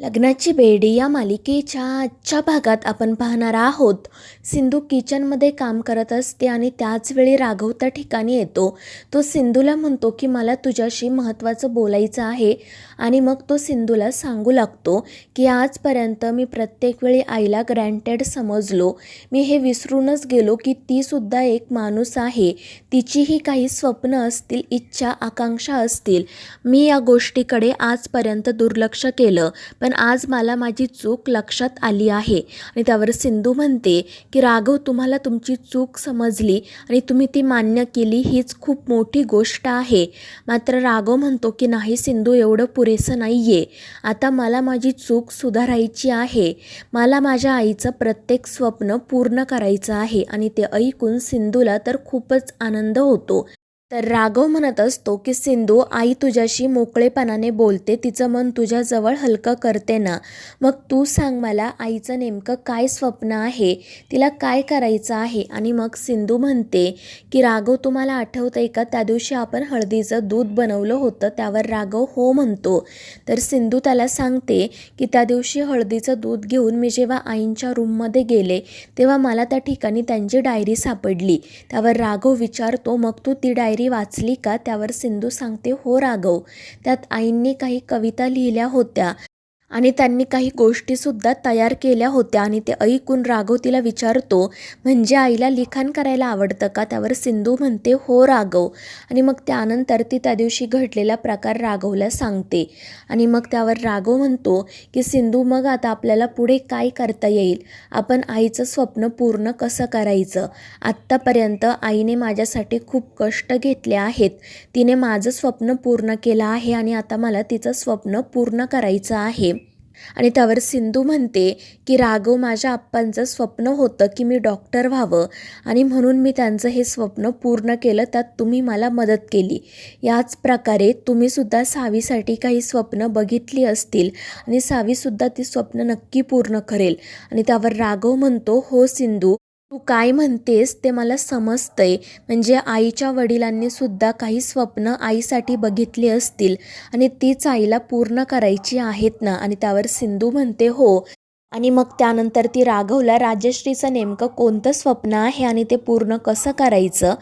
लग्नाची बेडी या मालिकेच्या आजच्या भागात आपण पाहणार आहोत. सिंधू किचनमध्ये काम करत असते आणि त्याच वेळी राघव त्या ठिकाणी येतो. तो सिंधूला म्हणतो की मला तुझ्याशी महत्त्वाचं बोलायचं आहे. आणि मग तो सिंधूला सांगू लागतो की आजपर्यंत मी प्रत्येक वेळी आईला ग्रँटेड समजलो. मी हे विसरूनच गेलो की तीसुद्धा एक माणूस आहे. तिचीही काही स्वप्न असतील इच्छा आकांक्षा असतील. मी या गोष्टीकडे आजपर्यंत दुर्लक्ष केलं. पण आज मला माझी चूक लक्षात आली आहे. आणि त्यावर सिंधू म्हणते की राघव तुम्हाला तुमची चूक समजली आणि तुम्ही ती मान्य केली हीच खूप मोठी गोष्ट आहे. मात्र राघव म्हणतो की नाही सिंधू एवढं पुरेसं नाही आहे आता मला माझी चूक सुधारायची आहे. मला माझ्या आईचं प्रत्येक स्वप्न पूर्ण करायचं आहे. आणि ते ऐकून सिंधूला तर खूपच आनंद होतो. तर राघव म्हणत असतो की सिंधू आई तुझ्याशी मोकळेपणाने बोलते तिचं मन तुझ्याजवळ हलकं करते ना. मग तू सांग मला आईचं नेमकं काय स्वप्न आहे? तिला काय करायचं आहे? आणि मग सिंधू म्हणते की राघव तुम्हाला आठवतं आहे का त्या दिवशी आपण हळदीचं दूध बनवलं होतं त्यावर राघव हो म्हणतो. तर सिंधू त्याला सांगते की त्या दिवशी हळदीचं दूध घेऊन मी जेव्हा आईंच्या रूममध्ये गेले तेव्हा मला त्या ठिकाणी त्यांची डायरी सापडली. त्यावर राघव विचारतो मग तू ती डायरी वाचली का त्यावर सिंधू सांगते हो राघव. त्यात आईंनी काही कविता लिहिल्या होत्या. आणि त्यांनी काही गोष्टीसुद्धा तयार केल्या होत्या आणि ते ऐकून राघव तिला विचारतो म्हणजे आईला लिखाण करायला आवडतं का? त्यावर सिंधू म्हणते हो राघव. आणि मग त्यानंतर ती त्या दिवशी घडलेला प्रकार राघवला सांगते. आणि मग त्यावर राघव म्हणतो की सिंधू मग आता आपल्याला पुढे काय करता येईल? आपण आईचं स्वप्न पूर्ण कसं करायचं? आत्तापर्यंत आईने माझ्यासाठी खूप कष्ट घेतले आहेत. तिने माझं स्वप्न पूर्ण केलं आहे आणि आता मला तिचं स्वप्न पूर्ण करायचं आहे. आणि त्यावर सिंधू म्हणते की राघव माझ्या आप्पांचं स्वप्न होतं की मी डॉक्टर व्हावं आणि म्हणून मी त्यांचं हे स्वप्न पूर्ण केलं त्यात तुम्ही मला मदत केली. याच प्रकारे तुम्हीसुद्धा सावीसाठी काही स्वप्न बघितली असतील आणि सावीसुद्धा ती स्वप्न नक्की पूर्ण करेल. आणि त्यावर राघव म्हणतो हो सिंधू तू काय म्हणतेस ते मला समजतंय. म्हणजे आईच्या वडिलांनी सुद्धा काही स्वप्न आईसाठी बघितली असतील आणि तीच आईला पूर्ण करायची आहेत ना आणि त्यावर सिंधू म्हणते हो आणि मग त्यानंतर ती राघवला राजश्रीचं नेमकं कोणतं स्वप्न आहे आणि ते पूर्ण कसं करायचं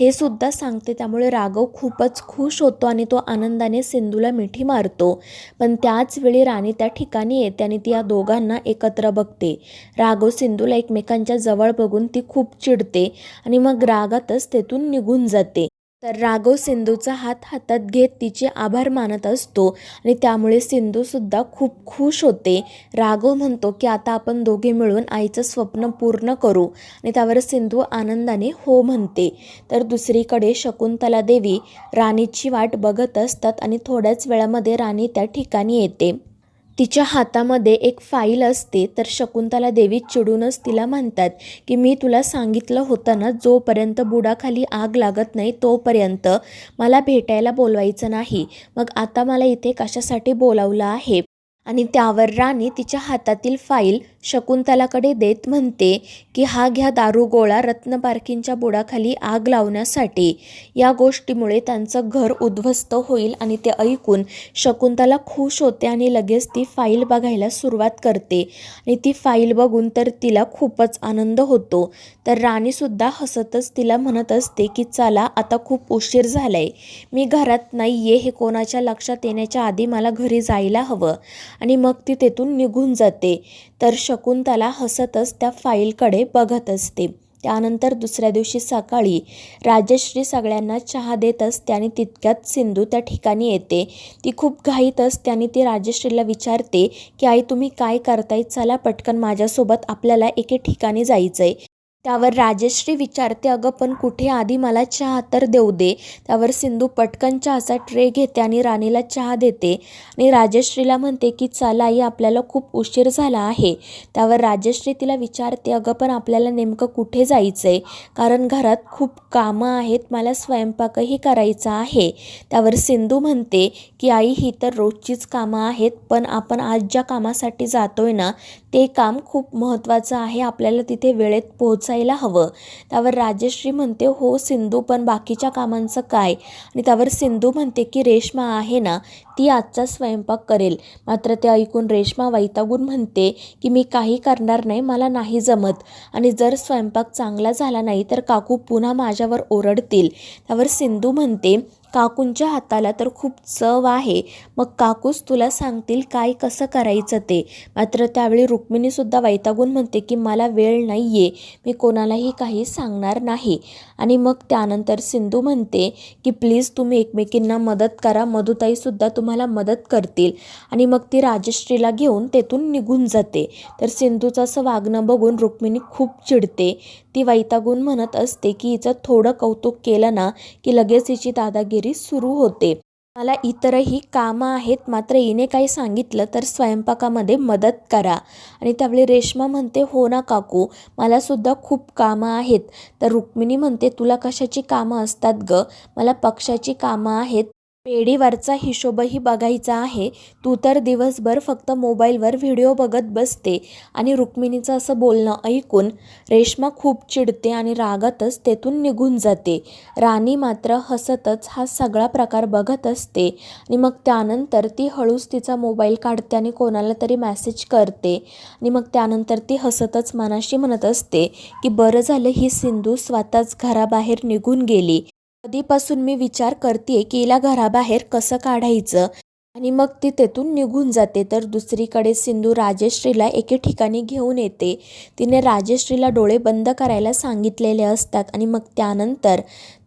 हे सुद्धा सांगते. त्यामुळे राघव खूपच खुश होतो आणि तो आनंदाने सिंधूला मिठी मारतो. पण त्याच वेळी राणी त्या ठिकाणी येते आणि ती या दोघांना एकत्र बघते. राघव सिंधूला एकमेकांच्या जवळ बघून ती खूप चिडते आणि मग रागातच तेथून निघून जाते. तर राघव सिंधूचा हात हातात घेत तिचे आभार मानत असतो आणि त्यामुळे सिंधूसुद्धा खूप खुश होते. राघव म्हणतो की आता आपण दोघे मिळून आईचं स्वप्न पूर्ण करू. आणि त्यावर सिंधू आनंदाने हो म्हणते. तर दुसरीकडे शकुंतला देवी राणीची वाट बघत असतात आणि थोड्याच वेळामध्ये राणी त्या ठिकाणी येते. तिच्या हातामध्ये एक फाईल असते तर शकुंतला देवी चिडूनच तिला म्हणतात की मी तुला सांगितलं होतं ना जोपर्यंत बुडाखाली आग लागत नाही तोपर्यंत मला भेटायला बोलवायचं नाही. मग आता मला इथे कशासाठी बोलावलं आहे? आणि त्यावर राणी तिच्या हातातील फाईल शकुंतलाकडे देत म्हणते की हा घ्या दारुगोळा रत्नपारखींच्या बुडाखाली आग लावण्यासाठी या गोष्टीमुळे त्यांचं घर उद्ध्वस्त होईल आणि ते ऐकून शकुंतला खुश होते आणि लगेच ती फाईल बघायला सुरुवात करते. आणि ती फाईल बघून तर तिला खूपच आनंद होतो. तर राणीसुद्धा हसतच तिला म्हणत असते की चला आता खूप उशीर झाला आहे मी घरात नाही आहे हे कोणाच्या लक्षात येण्याच्या आधी मला घरी जायला हवं. आणि मग ती तेथून निघून जाते. तर शकुंतला हसतच त्या फाईलकडे बघत असते. त्यानंतर दुसऱ्या दिवशी सकाळी राजश्री सगळ्यांना चहा देत असते आणि तितक्यात सिंधू त्या ठिकाणी येते. ती खूप घाईत त्याने ती राजश्रीला विचारते की आई तुम्ही काय करताय? चला पटकन माझ्यासोबत आपल्याला एके ठिकाणी जायचं आहे त्यावर राजश्री विचारते अगं पण कुठे? आधी मला चहा तर देऊ दे. त्यावर सिंधू पटकन चहाचा ट्रे घेते आणि राणीला चहा देते. आणि राजश्रीला म्हणते की चला आई आपल्याला खूप उशीर झाला आहे. त्यावर राजश्री तिला विचारते अगं पण आपल्याला नेमकं कुठे जायचं आहे कारण घरात खूप कामं आहेत मला स्वयंपाकही करायचा आहे. त्यावर सिंधू म्हणते की आई ही तर रोजचीच कामं आहेत पण आपण आज ज्या कामासाठी जातोय ना ते काम खूप महत्त्वाचं आहे. आपल्याला तिथे वेळेत पोहोच असायला हवं. त्यावर राजश्री म्हणते हो सिंधू पण बाकीच्या कामांचं काय? आणि त्यावर सिंधू म्हणते की रेश्मा आहे ना ती आजचा स्वयंपाक करेल. मात्र ते ऐकून रेश्मा वैतागून म्हणते की मी काही करणार नाही मला नाही जमत. आणि जर स्वयंपाक चांगला झाला नाही तर काकू पुन्हा माझ्यावर ओरडतील. त्यावर सिंधू म्हणते काकूंच्या हाताला तर खूप चव आहे. मग काकूस तुला सांगतील काय कसं करायचं ते. मात्र त्यावेळी रुक्मिणीसुद्धा वैतागून म्हणते की मला वेळ नाही आहे मी कोणालाही काही सांगणार नाही. आणि मग त्यानंतर सिंधू म्हणते की प्लीज तुम्ही एकमेकींना मदत करा. मधुताईसुद्धा तुम्हाला मदत करतील. आणि मग ती राजश्रीला घेऊन तेथून निघून जाते. तर सिंधूचं असं वागणं बघून रुक्मिणी खूप चिडते. ती वैतागून म्हणत असते की हिचं थोडं कौतुक केलं ना की लगेच हिची दादागिरी सुरू होते. मला इतरही कामं आहेत मात्र हिने काही सांगितलं तर स्वयंपाकामध्ये मदत करा. आणि त्यावेळी रेश्मा म्हणते हो ना काकू मलासुद्धा खूप कामं आहेत. तर रुक्मिणी म्हणते तुला कशाची कामं असतात ग? मला पक्षाची कामं आहेत. पेढीवरचा हिशोबही बघायचा आहे. तू तर दिवसभर फक्त मोबाईलवर व्हिडिओ बघत बसते आणि रुक्मिणीचं असं बोलणं ऐकून रेश्मा खूप चिडते आणि रागातच तेथून निघून जाते. राणी मात्र हसतच हा सगळा प्रकार बघत असते आणि मग त्यानंतर ती हळूच तिचा मोबाईल काढते आणि कोणाला तरी मेसेज करते आणि मग त्यानंतर ती हसतच मनाशी म्हणत असते की बरं झालं ही सिंधू स्वतःच घराबाहेर निघून गेली. कधीपासून मी विचार करते की हिला घराबाहेर कसं काढायचं? आणि मग ती तेथून निघून जाते. तर दुसरीकडे सिंधू राजश्रीला एके ठिकाणी घेऊन येते. तिने राजश्रीला डोळे बंद करायला सांगितलेले असतात आणि मग त्यानंतर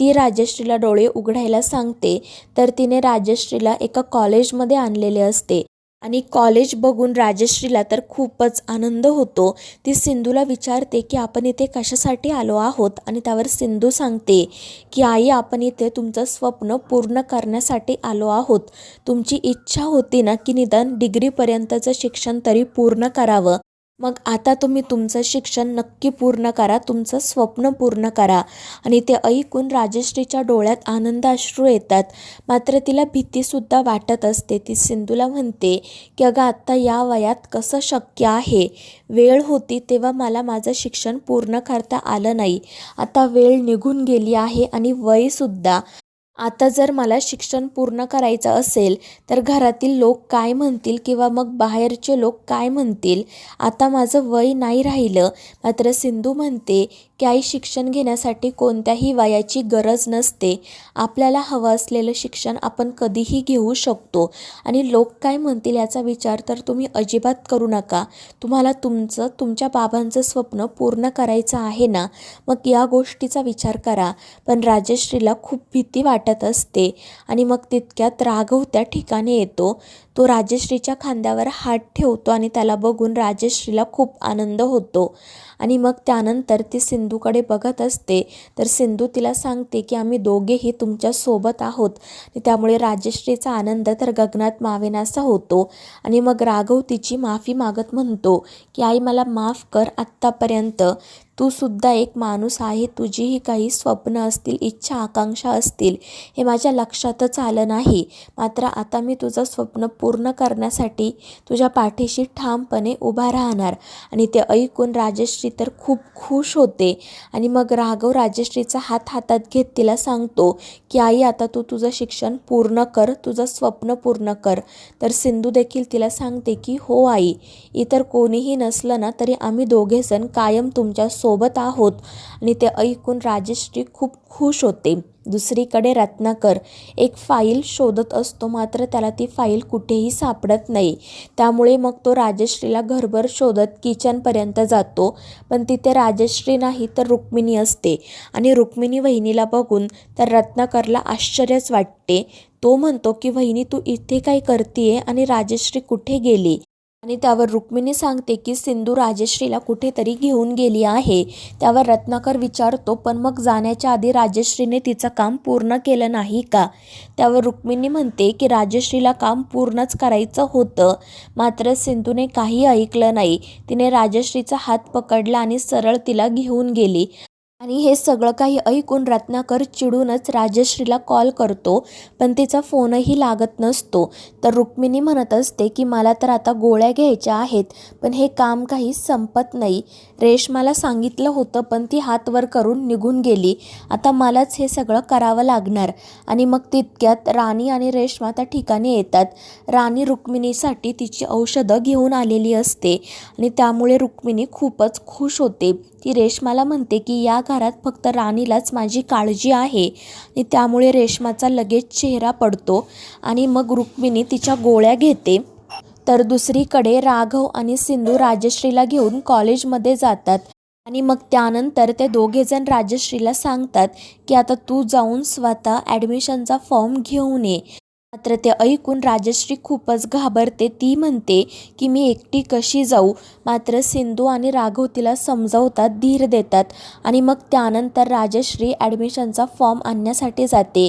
ती राजश्रीला डोळे उघडायला सांगते. तर तिने राजश्रीला एका कॉलेजमध्ये आणलेले असते. आणि कॉलेज बघून राजश्रीला तर खूपच आनंद होतो. ती सिंधूला विचारते की आपण इथे कशासाठी आलो आहोत? आणि त्यावर सिंधू सांगते की आई आपण इथे तुमचं स्वप्न पूर्ण करण्यासाठी आलो आहोत. तुमची इच्छा होती ना की निदान डिग्रीपर्यंतचं शिक्षण तरी पूर्ण करावं. मग आता तुम्ही तुमचं शिक्षण नक्की पूर्ण करा तुमचं स्वप्न पूर्ण करा. आणि ते ऐकून राजश्रीच्या डोळ्यात आनंद अश्रू येतात. मात्र तिला भीतीसुद्धा वाटत असते. ती सिंधूला म्हणते की अगं आत्ता या वयात कसं शक्य आहे? वेळ होती तेव्हा मला माझं शिक्षण पूर्ण करता आलं नाही. आता वेळ निघून गेली आहे आणि वयसुद्धा आता जर मला शिक्षण पूर्ण करायचं असेल तर घरातील लोक काय म्हणतील किंवा मग बाहेरचे लोक काय म्हणतील? आता माझं वय नाही राहिलं. मात्र सिंधू म्हणते की आई शिक्षण घेण्यासाठी कोणत्याही वयाची गरज नसते. आपल्याला हवं असलेलं शिक्षण आपण कधीही घेऊ शकतो. आणि लोक काय म्हणतील याचा विचार तर तुम्ही अजिबात करू नका. तुम्हाला तुमचं तुमच्या बाबांचं स्वप्न पूर्ण करायचं आहे ना? मग या गोष्टीचा विचार करा. पण राजश्रीला खूप भीती वाटत असते आणि मग तितक्यात राघव त्या ठिकाणी येतो. तो राजश्रीच्या खांद्यावर हात ठेवतो आणि त्याला बघून राजश्रीला खूप आनंद होतो. आणि मग त्यानंतर ती सिंधूकडे बघत असते. तर सिंधू तिला सांगते की आम्ही दोघेही तुमच्यासोबत आहोत. आणि त्यामुळे राजश्रीचा आनंद तर गगनात मावेनासा होतो. आणि मग राघव तिची माफी मागत म्हणतो की आई मला माफ कर आत्तापर्यंत. तू सुद्धा एक माणूस आहे तुझीही काही स्वप्न असतील इच्छा आकांक्षा असतील हे माझ्या लक्षातच आलं नाही. मात्र आता मी तुझं स्वप्न पूर्ण करण्यासाठी तुझ्या पाठीशी ठामपणे उभा राहणार आणि ते ऐकून राजश्री तर खूप खुश होते आणि मग राघव राजश्रीचा हात हातात घेत तिला सांगतो की आई आता तू तुझं शिक्षण पूर्ण कर तुझं स्वप्न पूर्ण कर. तर सिंधू देखील तिला सांगते की हो आई इतर कोणीही नसलं ना तरी आम्ही दोघेजण कायम तुमच्या सोबत आहोत आणि ते ऐकून राजश्री खूप खुश होते. दुसरीकडे रत्नाकर एक फाईल शोधत असतो मात्र त्याला ती फाईल कुठेही सापडत नाही. त्यामुळे मग तो राजश्रीला घरभर शोधत किचनपर्यंत जातो. पण तिथे राजश्री नाही तर रुक्मिणी असते. आणि रुक्मिणी वहिनीला बघून तर रत्नाकरला आश्चर्यच वाटते. तो म्हणतो की वहिनी तू इथे काय करतीये? आणि राजश्री कुठे गेली? आणि त्यावर रुक्मिणी सांगते की सिंधू राजश्रीला कुठेतरी घेऊन गेली आहे. त्यावर रत्नाकर विचारतो पण मग जाण्याच्या आधी राजश्रीने तिचं काम पूर्ण केलं नाही का? त्यावर रुक्मिणी म्हणते की राजश्रीला काम पूर्णच करायचं होतं. मात्र सिंधूने काही ऐकलं नाही. तिने राजश्रीचा हात पकडला आणि सरळ तिला घेऊन गेली. आणि हे सगळं काही ऐकून रत्नाकर चिडूनच राजश्रीला कॉल करतो पण तिचा फोनही लागत नसतो. तर रुक्मिणी म्हणत असते की मला तर आता गोळ्या घ्यायच्या आहेत पण हे काम काही संपत नाही. रेशमाला सांगितलं होतं पण ती हात वर करून निघून गेली. आता मलाच हे सगळं करावं लागणार. आणि मग तितक्यात राणी आणि रेशमा त्या ठिकाणी येतात. राणी रुक्मिणीसाठी तिची औषधं घेऊन आलेली असते आणि त्यामुळे रुक्मिणी खूपच खुश होते. ती रेशमाला म्हणते की या घरात फक्त राणीलाच माझी काळजी आहे. आणि त्यामुळे रेशमाचा लगेच चेहरा पडतो आणि मग रुक्मिणी तिच्या गोळ्या घेते. तर दुसरीकडे राघव आणि सिंधू राजश्रीला घेऊन कॉलेजमध्ये जातात आणि मग त्यानंतर ते दोघेजण राजश्रीला सांगतात की आता तू जाऊन स्वतः ॲडमिशनचा फॉर्म घेऊन ये. मात्र ते ऐकून राजश्री खूपच घाबरते. ती म्हणते की मी एकटी कशी जाऊ? मात्र सिंधू आणि राघव तिला समजावतात धीर देतात आणि मग त्यानंतर राजश्री ॲडमिशनचा फॉर्म आणण्यासाठी जाते.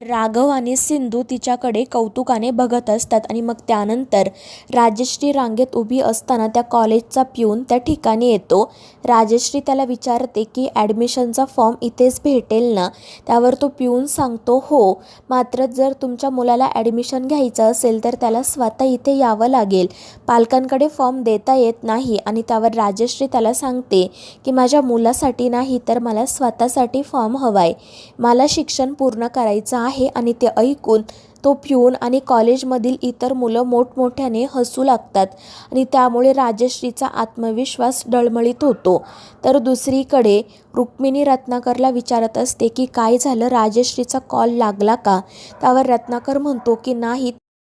राघव आणि सिंधू तिच्याकडे कौतुकाने बघत असतात आणि मग त्यानंतर राजश्री रांगेत उभी असताना त्या कॉलेजचा पिऊन त्या ठिकाणी येतो. राजश्री त्याला विचारते की ॲडमिशनचा फॉर्म इथेच भेटेल ना? त्यावर तो पिऊन सांगतो हो. मात्र जर तुमच्या मुलाला ॲडमिशन घ्यायचं असेल तर त्याला स्वतः इथे यावं लागेल. पालकांकडे फॉर्म देता येत नाही आणि त्यावर राजश्री त्याला सांगते की माझ्या मुलासाठी नाही तर मला स्वतःसाठी फॉर्म हवा आहे मला शिक्षण पूर्ण करायचं आहे आणि ते ऐकून तो पिऊन आणि कॉलेजमधील इतर मुलं मोठमोठ्याने हसू लागतात आणि त्यामुळे राजश्रीचा आत्मविश्वास डळमळीत होतो. तर दुसरीकडे रुक्मिणी रत्नाकरला विचारत असते की काय झालं? राजश्रीचा कॉल लागला का? त्यावर रत्नाकर म्हणतो की नाही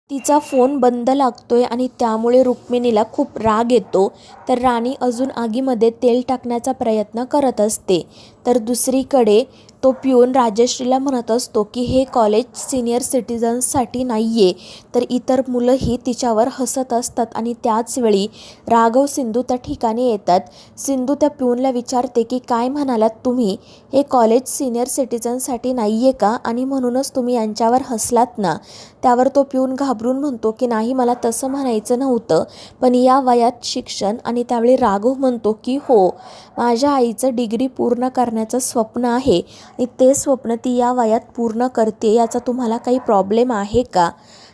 तिचा फोन बंद लागतोय आणि त्यामुळे रुक्मिणीला खूप राग येतो. तर राणी अजून आगीमध्ये तेल टाकण्याचा प्रयत्न करत असते. तर दुसरीकडे तो पिऊन राजश्रीला म्हणत असतो की हे कॉलेज सिनियर सिटिझन्ससाठी नाही आहे तर इतर मुलंही तिच्यावर हसत असतात आणि त्याचवेळी राघव सिंधू त्या ठिकाणी येतात. सिंधू त्या पिऊनला विचारते की काय म्हणालात तुम्ही? हे कॉलेज सिनियर सिटिझनसाठी नाही आहे का? आणि म्हणूनच तुम्ही यांच्यावर हसलात ना. त्यावर तो पिऊन घाबरून म्हणतो की नाही मला तसं म्हणायचं नव्हतं पण या वयात शिक्षण आणि त्यावेळी राघव म्हणतो की हो माझ्या आईचं डिग्री पूर्ण करण्याचं स्वप्न आहे आणि ते स्वप्न ती या वयात पूर्ण करते याचा तुम्हाला काही प्रॉब्लेम आहे का?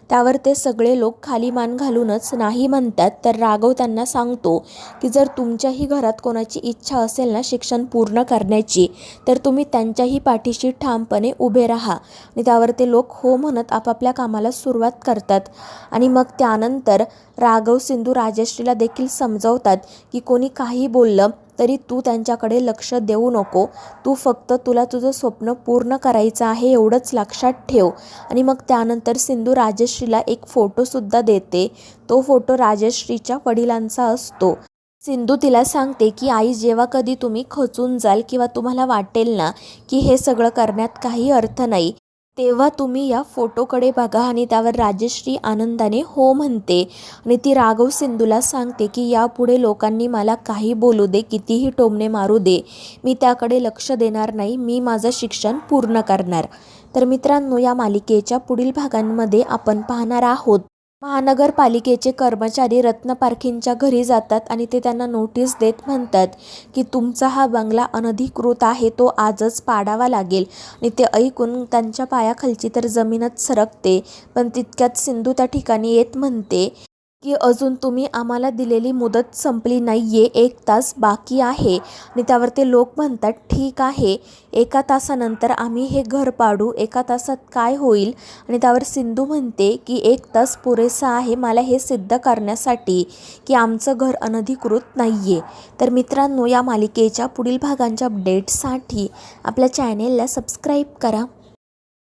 त्यावर ते सगळे लोक खाली मान घालूनच नाही म्हणतात तर राघव त्यांना सांगतो की जर तुमच्याही घरात कोणाची इच्छा असेल ना शिक्षण पूर्ण करण्याची तर तुम्ही त्यांच्याही पाठीशी ठामपणे उभे राहा. आणि त्यावर ते लोक हो म्हणत आपापल्या कामाला सुरुवात करतात. आणि मग त्यानंतर राघव सिंधू राजश्रीला देखील समजवतात की कोणी काही बोललं तरी तू त्यांच्याकडे लक्ष देऊ नको. तू फक्त तुला तुझं स्वप्न पूर्ण करायचं आहे एवढंच लक्षात ठेव. आणि मग त्यानंतर सिंधू राजश्रीला एक फोटोसुद्धा देते. तो फोटो राजश्रीच्या वडिलांचा असतो. सिंधू तिला सांगते की आई जेव्हा कधी तुम्ही खचून जाल किंवा तुम्हाला वाटेल ना की हे सगळं करण्यात काही अर्थ नाही तेव्हा तुम्ही या फोटोकडे बघा आणि त्यावर राजश्री आनंदाने हो म्हणते. आणि ती राघव सिंधूला सांगते की यापुढे लोकांनी मला काही बोलू दे कितीही टोमणे मारू दे. मी त्याकडे लक्ष देणार नाही. मी माझं शिक्षण पूर्ण करणार. तर मित्रांनो या मालिकेच्या पुढील भागांमध्ये आपण पाहणार आहोत. महानगरपालिकेचे कर्मचारी रत्न पारखींच्या घरी जातात आणि ते त्यांना नोटीस देत म्हणतात की तुमचा हा बंगला अनधिकृत आहे तो आजच पाडावा लागेल. आणि ते ऐकून त्यांच्या पायाखालची तर जमीनच सरकते पण तितक्यात सिंधू त्या ठिकाणी येत म्हणते की अजून तुम्ही आम्हाला दिलेली मुदत संपली नाही आहे एक तास बाकी आहे. आणि त्यावर ते लोक म्हणतात ठीक आहे एका तासानंतर आम्ही हे घर पाडू एका तासात काय होईल? आणि त्यावर सिंधू म्हणते की एक तास पुरेसा आहे मला हे सिद्ध करण्यासाठी की आमचं घर अनधिकृत नाही आहे तर मित्रांनो या मालिकेच्या पुढील भागांच्या अपडेट्ससाठी आपल्या चॅनेलला सबस्क्राईब करा.